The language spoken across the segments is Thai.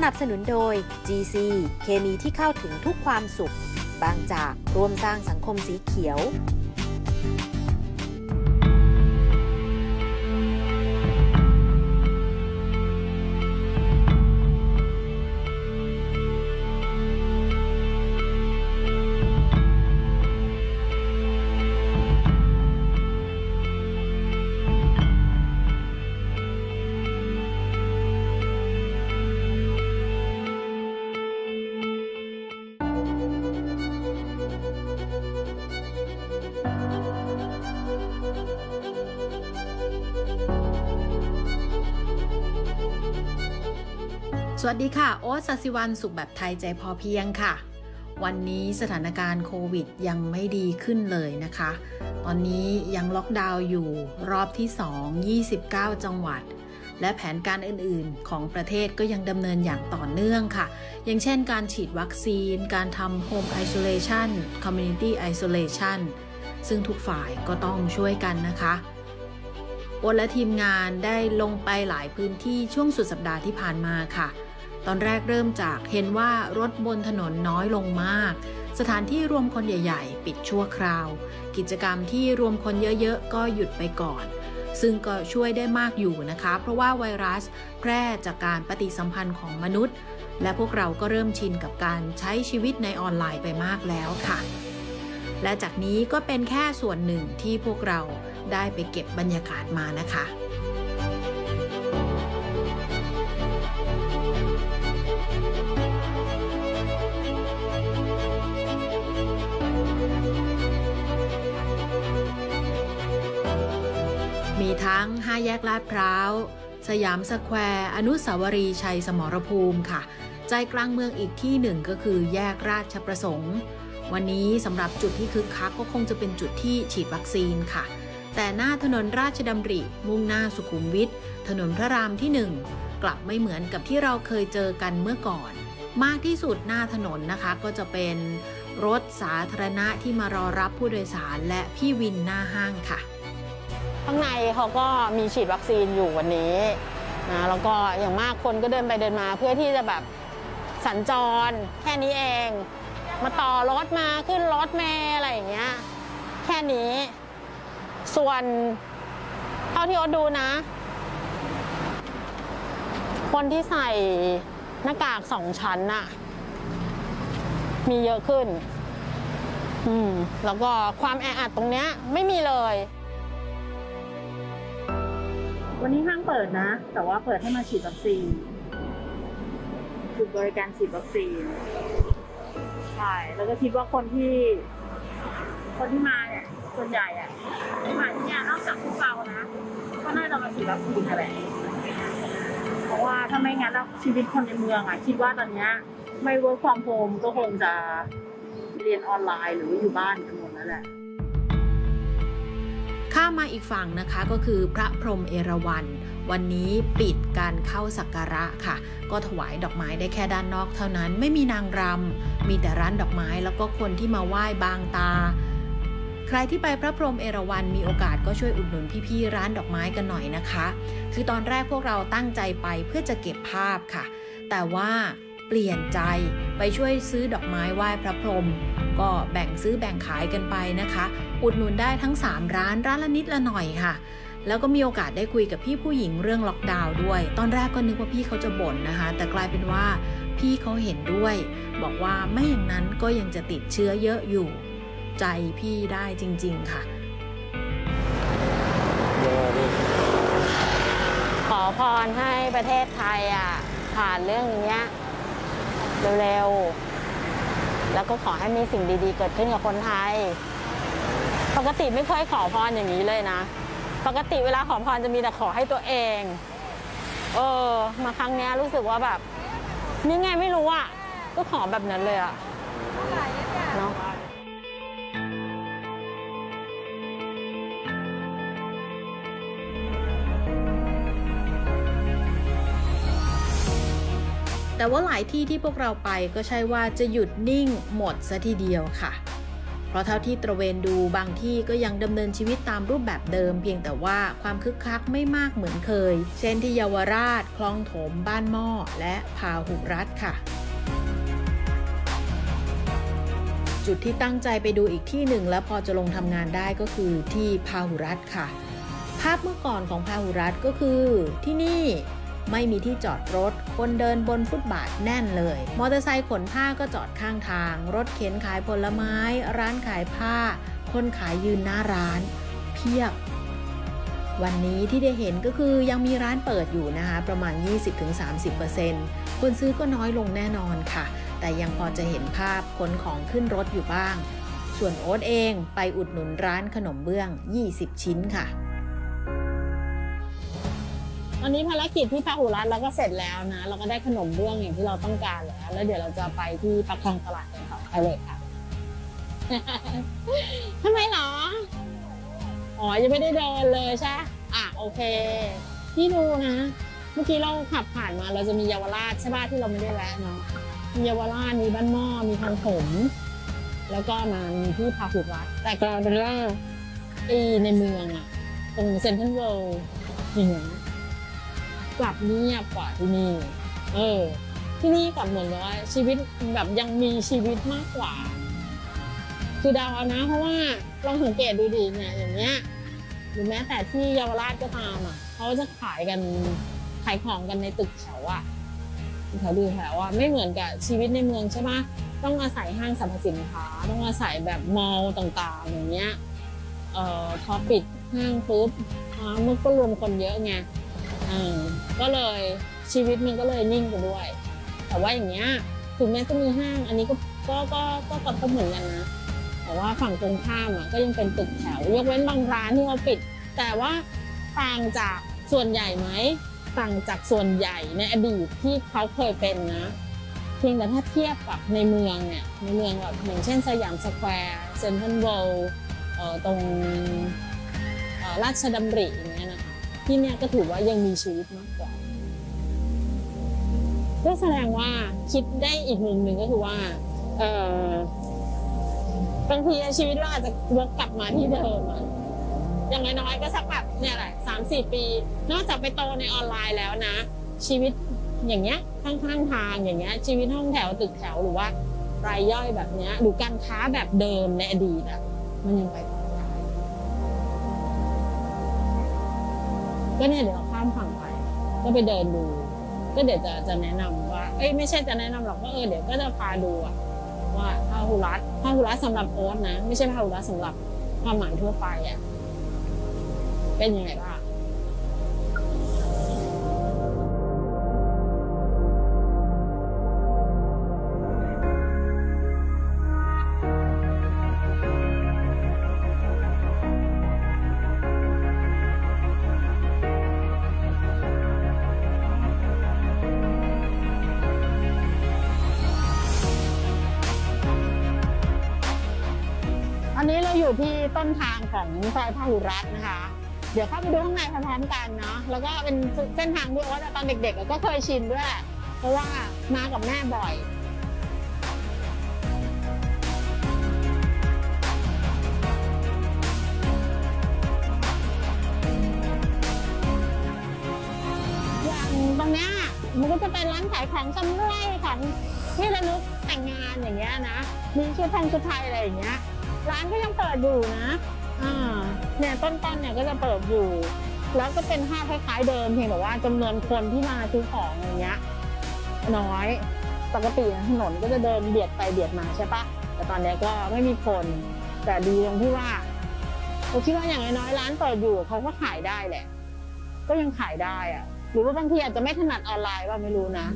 สนับสนุนโดย GC เคมีที่เข้าถึงทุกความสุข บางจากร่วมสร้างสังคมสีเขียว วัสดีค่ะ โอ๊ตสัสิวันสุขแบบไทยใจพอเพียงค่ะ วันนี้สถานการณ์โควิดยังไม่ดีขึ้นเลยนะคะ ตอนนี้ยังล็อกดาวน์อยู่รอบที่ 2 29 จังหวัด และแผนการอื่นๆ ของประเทศก็ยังดำเนินอย่างต่อเนื่องค่ะ อย่างเช่นการฉีดวัคซีน การทำ Home Isolation Community Isolation ซึ่งทุกฝ่ายก็ต้องช่วยกันนะคะโอและทีมงานได้ลงไปหลายพื้นที่ช่วงสุดสัปดาห์ที่ผ่านมาค่ะ ตอนแรกเริ่มจากเห็นว่ารถบนถนนน้อยลงมาก สถานที่รวมคนใหญ่ ๆ ปิดชั่วคราว กิจกรรมที่รวมคนเยอะๆ ก็หยุดไปก่อน ซึ่งก็ช่วยได้มากอยู่นะคะ เพราะว่าไวรัสแพร่จากการปฏิสัมพันธ์ของมนุษย์ และพวกเราก็เริ่มชินกับการใช้ชีวิตในออนไลน์ไปมากแล้วค่ะ และจากนี้ก็เป็นแค่ส่วนหนึ่งที่พวกเราได้ไปเก็บบรรยากาศมานะคะ ทั้ง 5 แยกลาดพร้าว สยามสแควร์ อนุสาวรีย์ชัยสมรภูมิค่ะ ใจกลางเมืองอีกที่หนึ่งก็คือแยกราชประสงค์ วันนี้สำหรับจุดที่คึกคักก็คงจะเป็นจุดที่ฉีดวัคซีนค่ะ แต่หน้าถนนราชดำริ มุ่งหน้าสุขุมวิท ถนนพระรามที่หนึ่งกลับไม่เหมือนกับที่เราเคยเจอกันเมื่อก่อน มากที่สุดหน้าถนนนะคะก็จะเป็นรถสาธารณะที่มารอรับผู้โดยสารและพี่วินหน้าห้างค่ะ ข้างในเขาก็มีฉีดวัคซีนอยู่วันนี้นะแล้วก็อย่างมากคนก็เดินไปเดินมา เพื่อที่จะแบบสัญจรแค่นี้เอง มาต่อรถมาขึ้นรถเมล์อะไรอย่างเงี้ยแค่นี้ ส่วนเท่าที่อ๊ตดูนะ คนที่ใส่หน้ากากสองชั้นน่ะ มีเยอะขึ้น อืม แล้วก็ความแออัดตรงเนี้ยไม่มีเลย วันนี้ห้างเปิดนะ แต่ว่าเปิดให้มาฉีดวัคซีนจุดบริการฉีดวัคซีนใช่แล้วก็คิดว่าคนที่ คนที่มาเนี่ยส่วนใหญ่อะที่มาที่เนี่ยนอกจากพวกเรานะก็น่าจะมาฉีดวัคซีนแหละเพราะว่าถ้าไม่งั้นแล้วชีวิตคนในเมืองอะคิดว่าตอนเนี้ยไม่ work from home ก็คงจะเรียนออนไลน์หรืออยู่บ้านกันหมดแล้วแหละ ข้ามมาอีกฝั่งนะคะก็คือพระพรหมเอราวัณวันนี้ปิดการเข้าสักการะค่ะ ก็ถวายดอกไม้ได้แค่ด้านนอกเท่านั้นไม่มีนางรำมีแต่ร้านดอกไม้แล้วก็คนที่มาไหว้บางตา ใครที่ไปพระพรหมเอราวัณมีโอกาสก็ช่วยอุดหนุนพี่ๆร้านดอกไม้กันหน่อยนะคะ คือตอนแรกพวกเราตั้งใจไปเพื่อจะเก็บภาพค่ะ แต่ว่าเปลี่ยนใจไปช่วยซื้อดอกไม้ไหว้พระพรหม ก็แบ่งซื้อแบ่งขายกันไปนะคะ อุดหนุนได้ทั้ง 3 ร้านร้านละนิดละหน่อยค่ะ แล้วก็มีโอกาสได้คุยกับพี่ผู้หญิงเรื่องล็อกดาวน์ด้วย ตอนแรกก็นึกว่าพี่เขาจะบ่นนะคะ แต่กลายเป็นว่าพี่เขาเห็นด้วย บอกว่าไม่อย่างนั้นก็ยังจะติดเชื้อเยอะอยู่ ใจพี่ได้จริง ๆ ค่ะขอพรให้ประเทศไทยอะผ่านเรื่องนี้เร็วๆ แล้วก็ขอให้มีสิ่งดีๆ เกิดขึ้นกับคนไทย ปกติไม่เคยขอพรอย่างนี้เลยนะ ปกติเวลาขอพรจะมีแต่ขอให้ตัวเอง เออ มาครั้งนี้รู้สึกว่าแบบ นี่ไงไม่รู้อะ ก็ขอแบบนั้นเลยอะ แต่ว่าหลายที่ที่พวกเราไปก็ใช่ว่าจะหยุดนิ่งหมดซะทีเดียวค่ะ เพราะเท่าที่ตระเวนดูบางที่ก็ยังดำเนินชีวิตตามรูปแบบเดิม เพียงแต่ว่าความคึกคักไม่มากเหมือนเคย เช่นที่เยาวราช คลองถม บ้านหม้อ และพาหุรัฐค่ะจุดที่ตั้งใจไปดูอีกที่หนึ่งแล้วพอจะลงทำงานได้ก็คือที่พาหุรัฐค่ะ ภาพเมื่อก่อนของพาหุรัฐก็คือที่นี่ ไม่มีที่จอดรถ คนเดินบนฟุตบาทแน่นเลย มอเตอร์ไซค์ขนผ้าก็จอดข้างทาง รถเข็นขายผลไม้ ร้านขายผ้า คนขายยืนหน้าร้าน เพียบ วันนี้ที่ได้เห็นก็คือยังมีร้านเปิดอยู่นะคะ ประมาณ 20-30%คนซื้อก็น้อยลงแน่นอนค่ะ แต่ยังพอจะเห็นภาพขนของขึ้นรถอยู่บ้าง ส่วนโอ๊ตเองไปอุดหนุนร้านขนมเบื้อง 20 ชิ้นค่ะ ตอนนี้ภารกิจที่พาหุรัตเราก็เสร็จแล้วนะ เราก็ได้ขนมเบื้องอย่างที่เราต้องการแล้ว แล้วเดี๋ยวเราจะไปที่ปักคลองตลาดกันค่ะไปเลยค่ะทำไมเหรอ อ๋อ ยังไม่ได้เดินเลยใช่ อะ โอเค พี่ดูนะ เมื่อกี้เราขับผ่านมาเราจะมีเยาวราชใช่ป่ะที่เราไม่ได้แวะเนาะมีเยาวราชมีบ้านหม้อมีทางผม แล้วก็มามีที่พาหุรัตแต่กลายเป็นว่าอีในเมืองอะตรงเซ็นทรัลเวิลด์อย่างเงี้ย กลับเงียบกว่าที่นี่ เออ ที่นี่กลับเหมือนกับว่าชีวิตแบบยังมีชีวิตมากกว่า คือดาวนะ เพราะว่าลองสังเกตดูดิเนี่ยอย่างเงี้ยหรือแม้แต่ที่เยาวราชก็ตามอะเขาจะขายกันขายของกันในตึกแถวอะแถวดูแถวอะไม่เหมือนกับชีวิตในเมืองใช่ไหมต้องอาศัยห้างสรรพสินค้า ต้องอาศัยแบบมอลล์ต่างๆ อย่างเงี้ยเอ่อพอปิดห้างปุ๊บอ่ามันก็รวมคนเยอะไง อ่าก็เลยชีวิตมันก็เลยนิ่งไปด้วย แต่ว่าอย่างเงี้ยถึงแม้จะมีห้าง อันนี้ก็ก็ก็ก็กระทบเหมือนกันนะแต่ว่าฝั่งตรงข้ามอะก็ยังเป็นตึกแถวยกเว้นบางร้านที่เขาปิด แต่ว่าต่างจากส่วนใหญ่ไหมต่างจากส่วนใหญ่ในอดีตที่เขาเคยเป็นนะ เพียงแต่ถ้าเทียบกับในเมืองเนี่ยในเมืองแบบอย่างเช่นสยามสแควร์เซ็นทรัลเวิลด์ตรงราชดำริอย่างเงี้ยนะ ที่เนี่ยก็ถือว่ายังมีชีวิตมากกว่า ก็แสดงว่าคิดได้อีกมุมหนึ่งก็คือว่า เออบางทีชีวิตเราอาจจะวกกลับมาที่เดิมอะอย่างน้อยๆก็สักแบบเนี่ยแหละสามสี่ปี นอกจากไปโตในออนไลน์แล้วนะ ชีวิตอย่างเงี้ยข้างๆทางอย่างเงี้ย ชีวิตห้องแถวตึกแถวหรือว่ารายย่อยแบบเนี้ยหรือการค้าแบบเดิมในอดีตอะมันยังไปต่อ ก็เนี่ยเดี๋ยวข้ามฝั่งไป ก็ไปเดินดู ก็เดี๋ยวจะจะแนะนำว่า เอ้ยไม่ใช่จะแนะนำหรอกก็เออเดี๋ยวก็จะพาดูอะว่าพาหุรัสพาหุรัสสำหรับโอ๊ตนะ ไม่ใช่พาหุรัสสำหรับความหมายทั่วไปอะเป็นยังไงบ้าง ที่ต้นทางของซอยพหุรัตน์นะคะ เดี๋ยวเข้าไปดูข้างในพร้อมๆกันเนาะแล้วก็เป็นเส้นทางที่โอ๊ตตอนเด็กๆก็เคยชินด้วย เพราะว่ามากับแม่บ่อยอย่างตรงนี้มันก็จะเป็นร้านขายของชำร่วยของที่ระลึกแต่งงานอย่างเงี้ยนะ มีชุดทองชุดไทยอะไรอย่างเงี้ย ร้านก็ยังเปิดอยู่นะอ่าเนี่ยต้นๆเนี่ยก็จะเปิดอยู่ แล้วก็เป็นภาพคล้ายๆเดิมเพียงแต่ว่าจำนวนคนที่มาซื้อของอย่างเงี้ย น้อยปกติถนนก็จะเดินเบียดไปเบียดมาใช่ปะแต่ตอนนี้ก็ไม่มีคน แต่ดีตรงที่ว่าผมคิดว่าอย่างน้อยๆร้านเปิดอยู่เขาก็ขายได้แหละ ก็ยังขายได้อะหรือว่าบางทีอาจจะไม่ถนัดออนไลน์ว่าไม่รู้นะ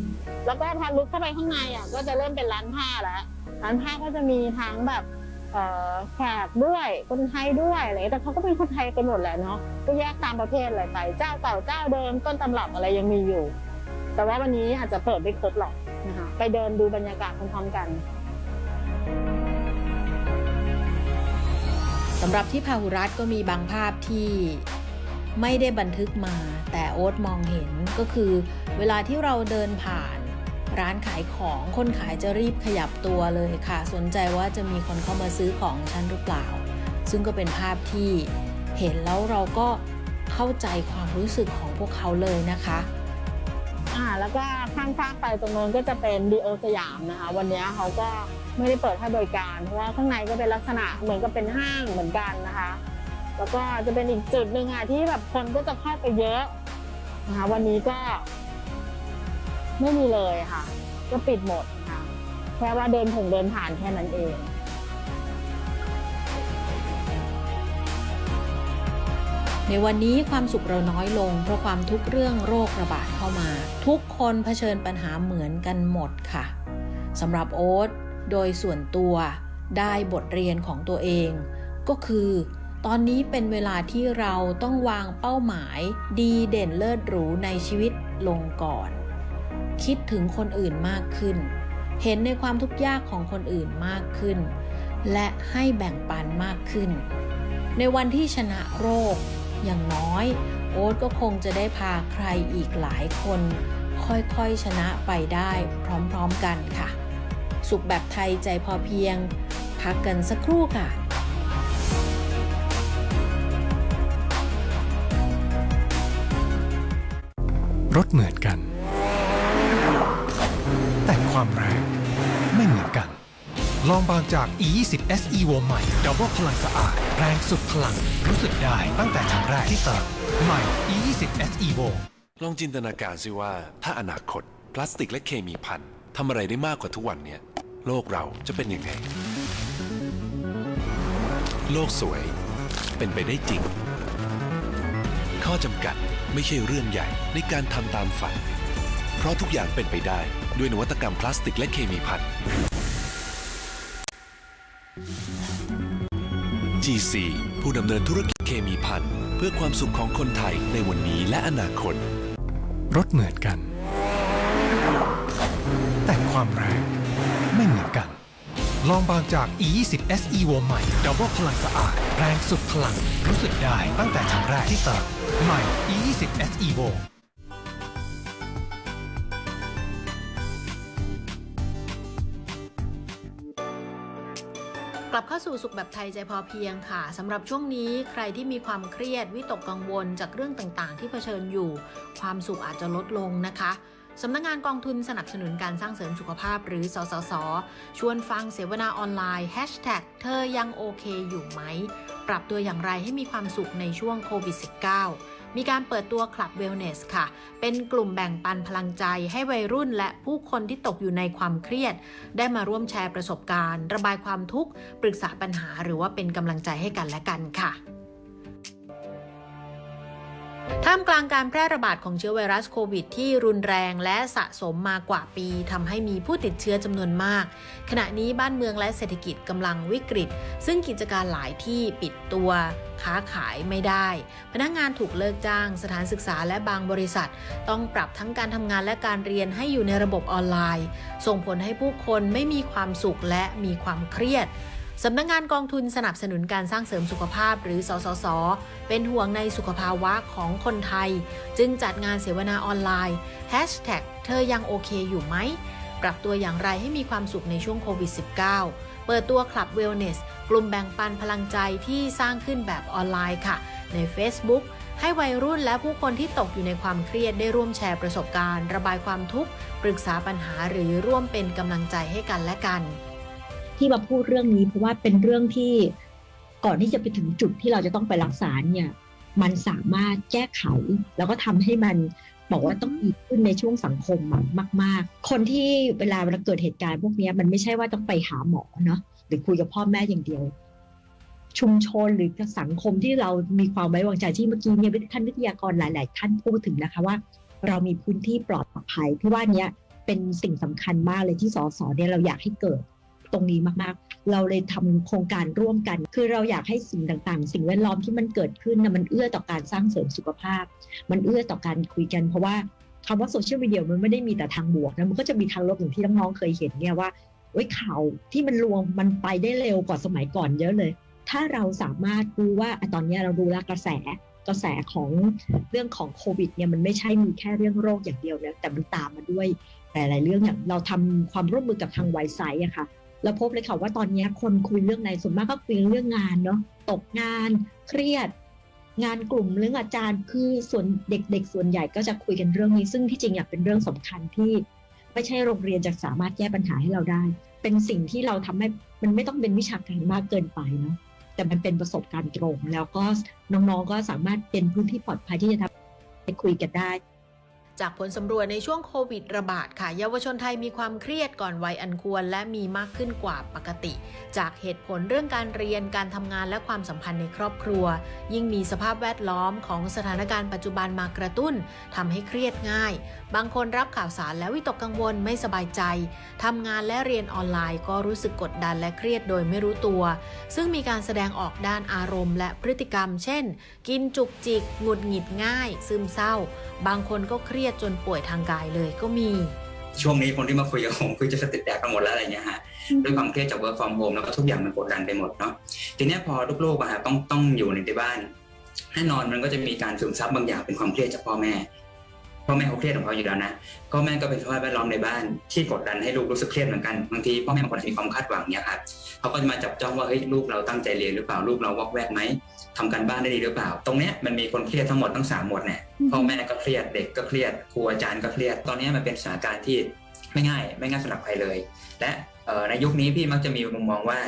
แล้วก็พอลุกเข้าไปข้างในอะก็จะเริ่มเป็นร้านผ้าแล้วร้านผ้าก็จะมีทั้งแบบ แขกด้วยคนไทยด้วยอะไรแต่เขาก็เป็นคนไทยกันหมดแหละเนาะก็แยกตามประเภทอะไรไปเจ้าเก่าเจ้าเดิมต้นตำรับอะไรยังมีอยู่ แต่ว่าวันนี้อาจจะเปิดไม่ครบหรอกนะคะไปเดินดูบรรยากาศพร้อมๆกันสำหรับที่พาหุรัตก็มีบางภาพที่ไม่ได้บันทึกมา แต่โอ๊ตมองเห็นก็คือ เวลาที่เราเดินผ่าน ร้านขายของคนขายจะรีบขยับตัวเลยค่ะ สนใจว่าจะมีคนเข้ามาซื้อของฉันหรือเปล่า ซึ่งก็เป็นภาพที่เห็นแล้วเราก็เข้าใจความรู้สึกของพวกเขาเลยนะคะอ่าแล้วก็ข้างๆไปตรงโน้นก็จะเป็นดีโอสยามนะคะ วันนี้เขาก็ไม่ได้เปิดให้บริการ เพราะว่าข้างในก็เป็นลักษณะเหมือนกับเป็นห้างเหมือนกันนะคะ แล้วก็จะเป็นอีกจุดหนึ่งอะที่แบบคนก็จะเข้าไปเยอะนะคะวันนี้ก็ ไม่มีเลยค่ะ ก็ปิดหมดนะคะแค่ว่าเดินผงเดินผ่านแค่นั้นเองในวันนี้ความสุขเราน้อยลง เพราะความทุกเรื่องโรคระบาดเข้ามา ทุกคนเผชิญปัญหาเหมือนกันหมดค่ะสำหรับโอ๊ตโดยส่วนตัวได้บทเรียนของตัวเอง ก็คือ ตอนนี้เป็นเวลาที่เราต้องวางเป้าหมาย ดีเด่นเลิศหรูในชีวิตลงก่อน คิดถึงคนอื่นมากขึ้น เห็นในความทุกข์ยากของคนอื่นมากขึ้น และให้แบ่งปันมากขึ้น ในวันที่ชนะโรค อย่างน้อย โอ๊ตก็คงจะได้พาใครอีกหลายคน ค่อยๆชนะไปได้พร้อมๆกันค่ะ สุขแบบไทยใจพอเพียง พักกันสักครู่ค่ะรถเหมือนกัน แต่ความแรงไม่เหมือนกัน ลองบางจาก E20 S Evo ใหม่ดับเบิลพลังสะอาด แรงสุดพลัง รู้สึกได้ตั้งแต่ครั้งแรกที่เติมใหม่ E20 S Evo ลองจินตนาการสิว่าถ้าอนาคต พลาสติกและเคมีพันทำอะไรได้มากกว่าทุกวันเนี้ยโลกเราจะเป็นยังไง โลกสวยเป็นไปได้จริง ข้อจำกัดไม่ใช่เรื่องใหญ่ในการทำตามฝัน เพราะทุกอย่างเป็นไปได้ ด้วยนวัตกรรมพลาสติกและเคมีพัน GC ผู้ดำเนินธุรกิจเคมีพันเพื่อความสุขของคนไทยในวันนี้และอนาคต รถเหมือนกัน แต่ความแรงไม่เหมือนกัน ลองบางจาก E20 S Evo ใหม่ดับเบิลพลังสะอาด แรงสุดพลัง รู้สึกได้ตั้งแต่ครั้งแรกที่เติมใหม่ E20 S Evo ลับเข้าสู่สุขแบบไทยใจพอเพียงค่ะสำหรับช่วงนี้ใครที่มีความเครียดวิตกกังวลจากเรื่องต่างๆ ที่เผชิญอยู่ ความสุขอาจจะลดลงนะคะสำนักงานกองทุนสนับสนุนการสร้างเสริมสุขภาพหรือสสส ชวนฟังเสวนาออนไลน์ Hashtag เธอยังโอเคอยู่ไหม ปรับตัวอย่างไรให้มีความสุขในช่วงโควิด -19 มีการเปิดตัวคลับเวลเนสค่ะ เป็นกลุ่มแบ่งปันพลังใจให้วัยรุ่นและผู้คนที่ตกอยู่ในความเครียด ได้มาร่วมแชร์ประสบการณ์ ระบายความทุกข์ ปรึกษาปัญหาหรือว่าเป็นกำลังใจให้กันและกันค่ะ ท่ามกลางการแพร่ระบาดของเชื้อไวรัสโควิด ที่รุนแรงและสะสมมากว่าปีทำให้มีผู้ติดเชื้อจำนวนมาก ขณะนี้บ้านเมืองและเศรษฐกิจกำลังวิกฤต ซึ่งกิจการหลายที่ปิดตัวค้าขายไม่ได้ พนักงานถูกเลิกจ้าง สถานศึกษาและบางบริษัท ต้องปรับทั้งการทำงานและการเรียนให้อยู่ในระบบออนไลน์ ส่งผลให้ผู้คนไม่มีความสุขและมีความเครียด สำนักงงานกองทุนสนับสนุนการสร้างเสริมสุขภาพหรือ สสส เป็นห่วงในสุขภาวะของคนไทย จึงจัดงานเสวนาออนไลน์ Hashtag เธอยังโอเคอยู่ไหม ปรับตัวอย่างไรให้มีความสุขในช่วงโควิด -19 เปิดตัวคลับ Wellness กลุ่มแบ่งปันพลังใจที่สร้างขึ้นแบบออนไลน์ค่ะ ใน Facebook ให้วัยรุ่นและผู้คนที่ตกอยู่ในความเครียดได้ร่วมแชร์ประสบการณ์ ระบายความทุกข์ ปรึกษาปัญหาหรือร่วมเป็นกำลังใจให้กันและกัน ที่มาพูดเรื่องนี้เพราะว่าเป็นเรื่องที่ก่อนที่จะไปถึงจุดที่เราจะต้องไปรักษาเนี่ย มันสามารถแก้ไข แล้วก็ทำให้มันบอกว่าต้องดีขึ้นในช่วงสังคมมาก ๆ คนที่เวลาเวลาเกิดเหตุการณ์พวกนี้มันไม่ใช่ว่าต้องไปหาหมอเนาะหรือคุยกับพ่อแม่อย่างเดียว ชุมชนหรือสังคมที่เรามีความไว้วางใจที่เมื่อกี้เนี่ยท่านวิทยากรหลาย ๆ ท่านพูดถึงนะคะว่า เรามีพื้นที่ปลอดภัยที่ว่าเนี้ยเป็นสิ่งสำคัญมากเลยที่สสเนี่ยเราอยากให้เกิด ตรงนี้มากๆ เราเลยทำโครงการร่วมกัน คือเราอยากให้สิ่งต่างๆ สิ่งแวดล้อมที่มันเกิดขึ้นนะมันเอื้อต่อการสร้างเสริมสุขภาพ มันเอื้อต่อการคุยกัน เพราะว่าคำว่าโซเชียลมีเดียมันไม่ได้มีแต่ทางบวกนะมันก็จะมีทางลบอย่างที่น้องๆเคยเห็นเนี่ยว่าเอ้ยข่าวที่มันรวมมันไปได้เร็วกว่าสมัยก่อนเยอะเลย ถ้าเราสามารถรู้ว่าตอนนี้เราดูแลวกระแสกระแสของเรื่องของโควิดเนี่ยมันไม่ใช่มีแค่เรื่องโรคอย่างเดียวนะแต่มันตามมาด้วยหลายๆเรื่องอย่างเราทำความร่วมมือกับทางไวไซต์อะค่ะ เราพบเลยค่ะว่าตอนนี้คนคุยเรื่องอะไรส่วนมากก็คุยเรื่องงานเนาะตกงานเครียด งานกลุ่มเรื่องอาจารย์คือส่วนเด็กๆ ส่วนใหญ่ก็จะคุยกันเรื่องนี้ ซึ่งที่จริงอยากเป็นเรื่องสำคัญที่ไม่ใช่โรงเรียนจะสามารถแก้ปัญหาให้เราได้ เป็นสิ่งที่เราทำให้มันไม่ต้องเป็นวิชาการมากเกินไปเนาะแต่มันเป็นประสบการณ์ตรง แล้วก็น้องๆก็สามารถเป็นพื้นที่ปลอดภัยที่จะทำให้คุยกันได้ จากผลสำรวจในช่วงโควิดระบาดค่ะ เยาวชนไทยมีความเครียดก่อนวัยอันควร และมีมากขึ้นกว่าปกติ จากเหตุผลเรื่องการเรียนการทำงานและความสัมพันธ์ในครอบครัว ยิ่งมีสภาพแวดล้อมของสถานการณ์ปัจจุบันมากระตุ้นทำให้เครียดง่าย บางคนรับข่าวสารและวิตกกังวลไม่สบายใจทำงานและเรียนออนไลน์ ก็รู้สึกกดดันและเครียดโดยไม่รู้ตัว ซึ่งมีการแสดงออกด้านอารมณ์ และพฤติกรรม เช่น กินจุกจิกหงุดหงิดง่าย ซึมเศร้า บางคนก็เครียดจนป่วยทางกายเลยก็มี ช่วงนี้คนที่มาคุยกับผมคือจะสติแตกกันหมดแล้วอะไรเงี้ยฮะด้วยความเครียดจาก work from home แล้วก็ทุกอย่างมันกดดันไปหมดเนาะทีเนี้ยพอลูกๆอะฮะต้องต้องอยู่ในที่บ้านแน่นอนมันก็จะมีการซึมซับบางอย่างเป็นความเครียดจากพ่อแม่พ่อแม่เขาเครียดของเขาอยู่แล้วนะพ่อแม่ก็เป็นสภาพแวดล้อมในบ้านที่กดดันให้ลูกรู้สึกเครียดเหมือนกันบางทีพ่อแม่บางคนมีความคาดหวังเนี้ยครับเขาก็จะมาจับจ้องว่าเฮ้ยลูกเราตั้งใจเรียนหรือเปล่าลูกเราวอกแวกไหม ทำการบ้านได้ดีหรือเปล่า ตรงเนี้ยมันมีคนเครียดทั้งหมดทั้งสามหมดเนี่ยพ่อแม่ก็เครียดเด็กก็เครียดครูอาจารย์ก็เครียด ตอนนี้มันเป็นสถานการณ์ที่ไม่ง่าย ไม่ง่ายสำหรับใครเลย และเอ่อในยุคนี้พี่มักจะมีมุมมองว่า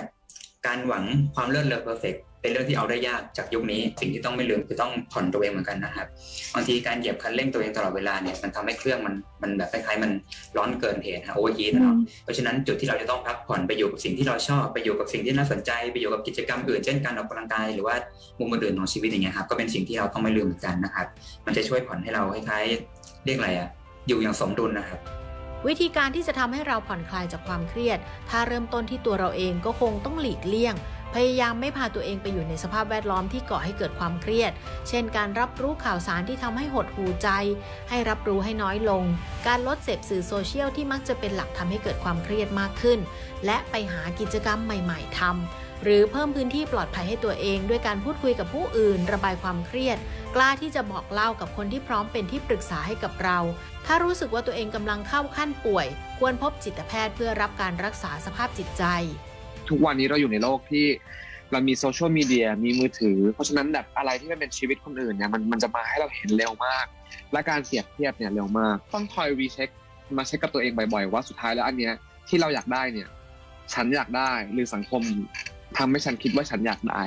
การหวังความเลิศเลอเพอร์เฟก เป็นเรื่องที่เอาได้ยากจากยุคนี้ สิ่งที่ต้องไม่ลืมคือต้องผ่อนตัวเองเหมือนกันนะครับบางทีการเหยียบคันเร่งตัวเองตลอดเวลาเนี่ยมันทำให้เครื่องมันมันแบบคล้ายๆมันร้อนเกินเหตุโอเวอร์ฮีทนะครับเพราะฉะนั้นจุดที่เราจะต้องพักผ่อนไปอยู่กับสิ่งที่เราชอบไปอยู่กับสิ่งที่น่าสนใจไปอยู่กับกิจกรรมอื่นเช่นการออกกำลังกายหรือว่ามุมอื่นๆของชีวิตอย่างเงี้ยครับก็เป็นสิ่งที่เราต้องไม่ลืมเหมือนกันนะครับมันจะช่วยผ่อนให้เราคล้ายๆเรียกอะไรอะอยู่อย่างสมดุลนะครับวิธีการที่จะทำให้เราผ่อนคลายจากความเครียด ถ้าเริ่มต้นที่ตัวเราเองก็คงต้องหลีกเลี่ยง พยายามไม่พาตัวเองไปอยู่ในสภาพแวดล้อมที่ก่อให้เกิดความเครียด เช่น การรับรู้ข่าวสารที่ทำให้หดหูใจ ให้รับรู้ให้น้อยลง การลดเสพสื่อโซเชียลที่มักจะเป็นหลักทำให้เกิดความเครียดมากขึ้น และไปหากิจกรรมใหม่ ๆทำหรือเพิ่มพื้นที่ปลอดภัยให้ตัวเอง ด้วยการพูดคุยกับผู้อื่น ระบายความเครียด กล้าที่จะบอกเล่ากับคนที่พร้อมเป็นที่ปรึกษาให้กับเรา ถ้ารู้สึกว่าตัวเองกำลังเข้าขั้นป่วย ควรพบจิตแพทย์เพื่อรับการรักษาสภาพจิตใจ ทุกวันนี้เราอยู่ในโลกที่เรามีโซเชียลมีเดียมีมือถือ เพราะฉะนั้นแบบอะไรที่มันเป็นชีวิตคนอื่นเนี่ยมันมันจะมาให้เราเห็นเร็วมาก และการเปรียบเทียบเนี่ยเร็วมาก ต้องคอยรีเช็คมาเช็คกับตัวเองบ่อยๆว่าสุดท้ายแล้วอันเนี้ยที่เราอยากได้เนี่ยฉันอยากได้หรือสังคมทำให้ฉันคิดว่าฉันอยากได้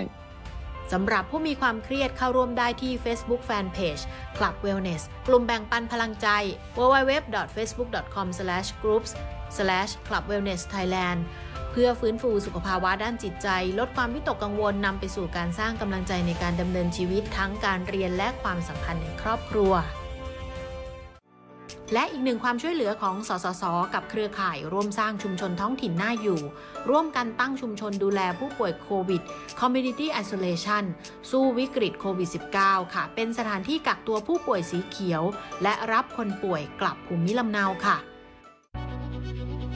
สำหรับผู้มีความเครียดเข้าร่วมได้ที่ Facebook Fanpage Club Wellness กลุ่มแบ่งปันพลังใจ www.facebook.com/groups/clubwellnessthailand พื่อฟื้นฟูสุขภาวะด้านจิตใจ ลดความวิตกกังวลนำไปสู่การสร้างกำลังใจในการดำเนินชีวิตทั้งการเรียนและความสัมพันธ์ในครอบครัว และอีกหนึ่งความช่วยเหลือของสสส กับเครือข่ายร่วมสร้างชุมชนท้องถิ่นน่าอยู่ ร่วมกันตั้งชุมชนดูแลผู้ป่วยโควิด Community Isolation สู้วิกฤตโควิด -19 ค่ะ เป็นสถานที่กักตัวผู้ป่วยสีเขียว และรับคนป่วยกลับภูมิลำเนาค่ะ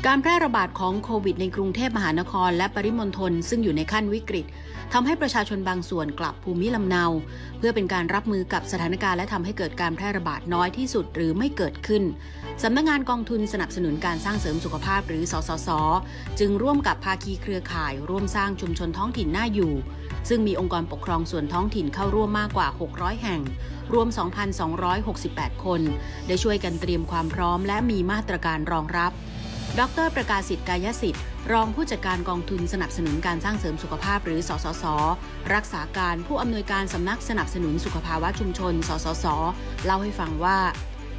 การแพร่ระบาดของโควิดในกรุงเทพมหานคร และปริมณฑลซึ่งอยู่ในขั้นวิกฤตทำให้ประชาชนบางส่วนกลับภูมิลำเนา เพื่อเป็นการรับมือกับสถานการณ์และทำให้เกิดการแพร่ระบาดน้อยที่สุดหรือไม่เกิดขึ้นสำนักงงานกองทุนสนับสนุนการสร้างเสริมสุขภาพหรือสสส จึงร่วมกับภาคีเครือข่าย ร่วมสร้างชุมชนท้องถิ่นน่าอยู่ ซึ่งมีองค์กรปกครองส่วนท้องถิ่นเข้าร่วมมากกว่า 600 แห่งรวม 2,268 คน ได้ช่วยกันเตรียมความพร้อมและมีมาตรการรองรับ ดรประกาศสิทธิ์กายสิทธิ์ รองผู้จัดการกองทุนสนับสนุนการสร้างเสริมสุขภาพหรือสสส รักษาการผู้อำนวยการสำนักสนับสนุนสุขภาวะชุมชน สสส เล่าให้ฟังว่า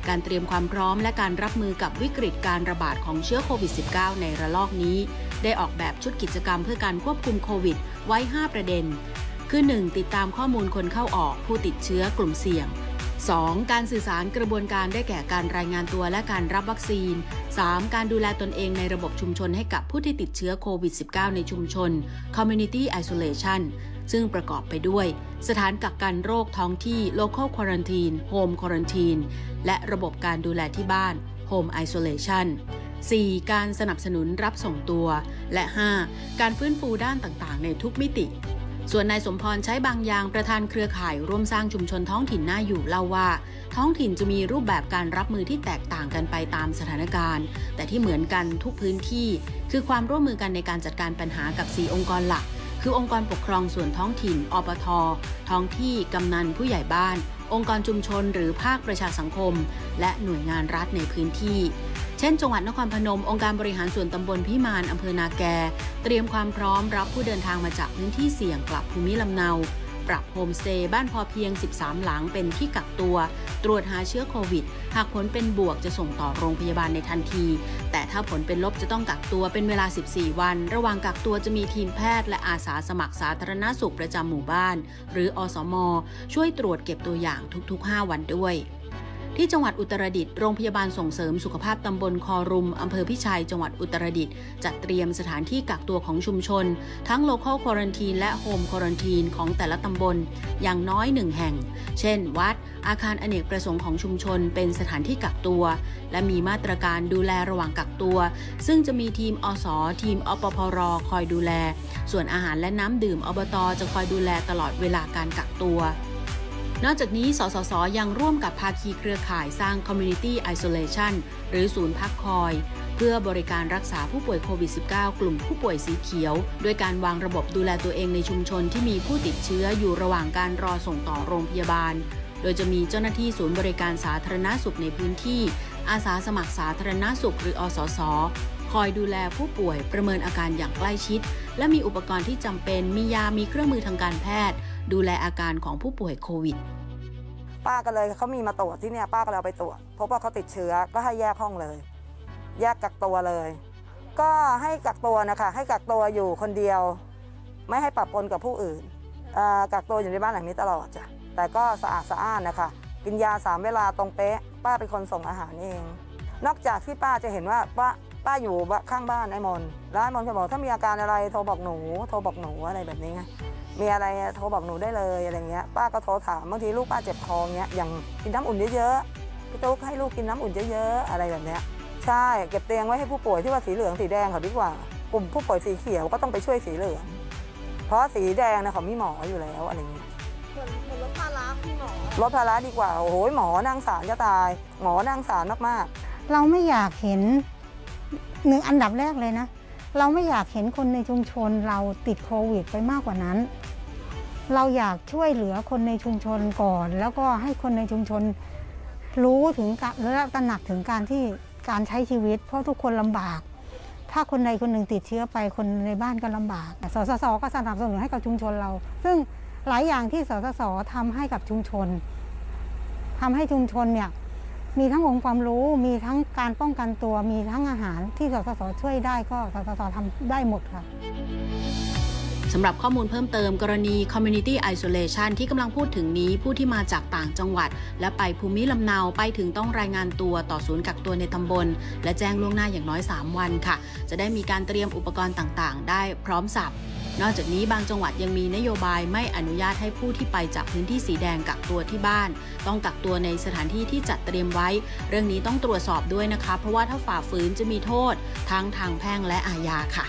การเตรียมความพร้อมและการรับมือกับวิกฤตการระบาดของเชื้อโควิด -19 ในระลอกนี้ ได้ออกแบบชุดกิจกรรมเพื่อการควบคุมโควิด ไว้ 5 ประเด็น คือ 1. ติดตามข้อมูลคนเข้าออก ผู้ติดเชื้อกลุ่มเสี่ยง 2. การสื่อสารกระบวนการได้แก่การรายงานตัวและการรับวัคซีน 3. การดูแลตนเองในระบบชุมชนให้กับผู้ที่ติดเชื้อโควิด -19 ในชุมชน Community Isolation ซึ่งประกอบไปด้วย สถานกักกันโรคท้องที่ Local Quarantine Home Quarantine และระบบการดูแลที่บ้าน Home Isolation 4. การสนับสนุนรับส่งตัว และ 5. การฟื้นฟูด้านต่างๆ ในทุกมิติ ส่วนนายสมพรใช้บางยางประธานเครือข่ายร่วมสร้างชุมชนท้องถิ่นน่าอยู่เล่าว่า ท้องถิ่นจะมีรูปแบบการรับมือที่แตกต่างกันไปตามสถานการณ์ แต่ที่เหมือนกันทุกพื้นที่ คือความร่วมมือกันในการจัดการปัญหากับ 4 องค์กรหลัก คือองค์กรปกครองส่วนท้องถิ่น อปท ท้องที่กำนันผู้ใหญ่บ้าน องค์กรชุมชน หรือภาคประชาสังคม และหน่วยงานรัฐในพื้นที่ เช่นจังหวัดนครพนม องค์การบริหารส่วนตำบลพิมานอำเภอนาแก เตรียมความพร้อมรับผู้เดินทางมาจากพื้นที่เสี่ยงกลับภูมิลำเนา ปรับโฮมสเตย์บ้านพอเพียง 13 หลังเป็นที่กักตัว ตรวจหาเชื้อโควิด หากผลเป็นบวกจะส่งต่อโรงพยาบาลในทันที แต่ถ้าผลเป็นลบจะต้องกักตัวเป็นเวลา 14 วัน ระหว่างกักตัวจะมีทีมแพทย์และอาสาสมัครสาธารณสุขประจำหมู่บ้าน หรืออสม ช่วยตรวจเก็บตัวอย่างทุกๆ 5 วันด้วย ที่จังหวัดอุตรดิตถ์โรงพยาบาลส่งเสริมสุขภาพตำบลคอรุมอำเภอพิชัย จังหวัดอุตรดิตถ์จัดเตรียมสถานที่กักตัวของชุมชน ทั้ง local quarantine และ home quarantine ของแต่ละตำบล อย่างน้อยหนึ่งแห่ง เช่น วัด อาคารอเนกประสงค์ของชุมชน เป็นสถานที่กักตัว และมีมาตรการดูแลระหว่างกักตัว ซึ่งจะมีทีมอสอทีมอปพรคอยดูแล ส่วนอาหารและน้ำดื่มอบตจะคอยดูแลตลอดเวลาการกักตัว นอกจากนี้ สสส ยังร่วมกับภาคีเครือข่ายสร้าง Community Isolation หรือศูนย์พักคอย เพื่อบริการรักษาผู้ป่วยโควิด -19 กลุ่มผู้ป่วยสีเขียวด้วยการวางระบบดูแลตัวเองในชุมชนที่มีผู้ติดเชื้ออยู่ระหว่างการรอส่งต่อโรงพยาบาล โดยจะมีเจ้าหน้าที่ศูนย์บริการสาธารณสุขในพื้นที่ อาสาสมัครสาธารณสุขหรืออสสคอยดูแลผู้ป่วยประเมินอาการอย่างใกล้ชิด และมีอุปกรณ์ที่จำเป็นมียามีเครื่องมือทางการแพทย์ ดูแลอาการของผู้ป่วยโควิด ป้าก็เลยเขามีมาตรวจที่เนี่ยป้าก็เลยเอาไปตรวจพบว่าเขาติดเชื้อก็ให้แยกห้องเลย แยกกักตัวเลย ก็ให้กักตัวนะคะให้กักตัวอยู่คนเดียว ไม่ให้ปะปนกับผู้อื่นอ่อกักตัวอยู่ในบ้านหลังนี้ตลอดจ้ะแต่ก็สะอาดสะอ้านนะคะกินยาสามเวลาตรงเป๊ะ ป้าเป็นคนส่งอาหารเอง นอกจากที่ป้าจะเห็นว่าป้าป้าอยู่ข้างบ้านไอ้มนแล้วไอ้มนจะบอกถ้ามีอาการอะไรโทรบอกหนู โทรบอกหนูอะไรแบบนี้ไง มีอะไรโทรบอกหนูได้เลยอะไรเงี้ยป้าก็โทรถามบางทีลูกป้าเจ็บคอเงี้ยอย่างกินน้ำอุ่นเยอะๆพี่ตุ๊กให้ลูกกินน้ำอุ่นเยอะๆอะไรแบบเนี้ยใช่เก็บเตียงไว้ให้ผู้ป่วยที่ว่าสีเหลืองสีแดงเขาดีกว่ากลุ่มผู้ป่วยสีเขียวก็ต้องไปช่วยสีเหลืองเพราะสีแดงเนี่ยเขามีหมออยู่แล้วอะไรเงี้ยลดภาระพี่หมอลดภาระดีกว่าโอ้โหหมอนั่งสารจะตาย หมอนั่งสารมากๆ เราไม่อยากเห็นหนึ่งอันดับแรกเลยนะ เราไม่อยากเห็นคนในชุมชนเราติดโควิดไปมากกว่านั้น เราอยากช่วยเหลือคนในชุมชนก่อน แล้วก็ให้คนในชุมชนรู้ถึงการและตระหนักถึงการที่การใช้ชีวิต เพราะทุกคนลำบาก ถ้าคนใดคนหนึ่งติดเชื้อไปคนในบ้านก็ลำบาก สสสก็สนับสนุนให้กับชุมชนเรา ซึ่งหลายอย่างที่สสสทำให้กับชุมชนทำให้ชุมชนเนี่ย มีทั้งองค์ความรู้ มีทั้งการป้องกันตัว มีทั้งอาหารที่สสสช่วยได้ก็สสสทำได้หมดค่ะสำหรับข้อมูลเพิ่มเติมกรณี Community Isolation ที่กำลังพูดถึงนี้ผู้ที่มาจากต่างจังหวัด และไปภูมิลำเนาไปถึงต้องรายงานตัวต่อศูนย์กักตัวในตำบล และแจ้งล่วงหน้าอย่างน้อย 3 วันค่ะ จะได้มีการเตรียมอุปกรณ์ต่างๆ ได้พร้อมสับ นอกจากนี้บางจังหวัดยังมีนโยบายไม่อนุญาตให้ผู้ที่ไปจากพื้นที่สีแดงกักตัวที่บ้าน ต้องกักตัวในสถานที่ที่จัดเตรียมไว้ เรื่องนี้ต้องตรวจสอบด้วยนะคะ เพราะว่าถ้าฝ่าฝืนจะมีโทษ ทั้งทางแพ่งและอาญาค่ะ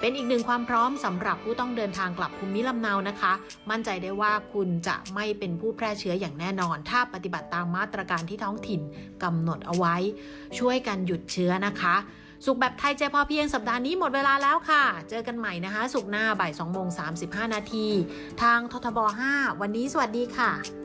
เป็นอีกหนึ่งความพร้อมสำหรับผู้ต้องเดินทางกลับภูมิลำเนานะคะ มั่นใจได้ว่าคุณจะไม่เป็นผู้แพร่เชื้ออย่างแน่นอน ถ้าปฏิบัติตามมาตรการที่ท้องถิ่นกำหนดเอาไว้ ช่วยกันหยุดเชื้อนะคะ สุขแบบไทยใจพอเพียงสัปดาห์นี้หมดเวลาแล้วค่ะ เจอกันใหม่นะคะ สุขหน้าบ่าย2โมง35 นาที ทางททบ 5 วันนี้สวัสดีค่ะ